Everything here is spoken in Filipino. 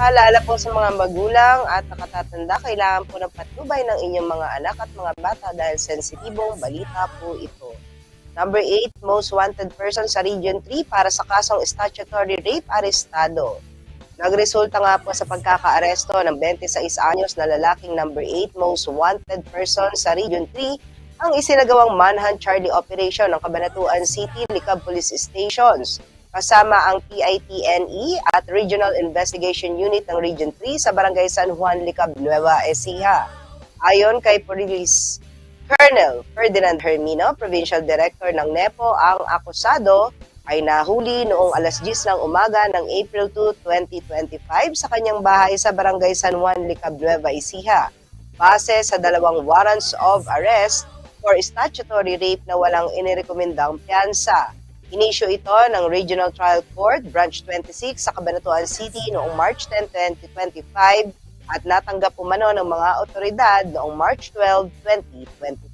Paalala po sa mga magulang at nakatatanda, kailangan po ng patnubay ng inyong mga anak at mga bata dahil sensitibong balita po ito. Number 8, most wanted person sa Region 3 para sa kasong statutory rape arestado. Nagresulta nga po sa pagkakaaresto ng 26 anyos na lalaking number 8 most wanted person sa Region 3 ang isinagawang manhunt Charlie operation ng Cabanatuan City Licab Police Stations kasama ang PITNE at Regional Investigation Unit ng Region 3 sa Barangay San Juan, Licab, Nueva Ecija. Ayon kay Police Colonel Ferdinand Hermino, Provincial Director ng NEPO, ang akusado ay nahuli noong alas 10 ng umaga ng April 2, 2025 sa kanyang bahay sa Barangay San Juan, Licab, Nueva Ecija. Base sa dalawang warrants of arrest for statutory rape na walang inirekomendang piyansa. Inisyo ito ng Regional Trial Court, Branch 26 sa Cabanatuan City noong March 10, 2025 at natanggap umano ng mga otoridad noong March 12, 2025.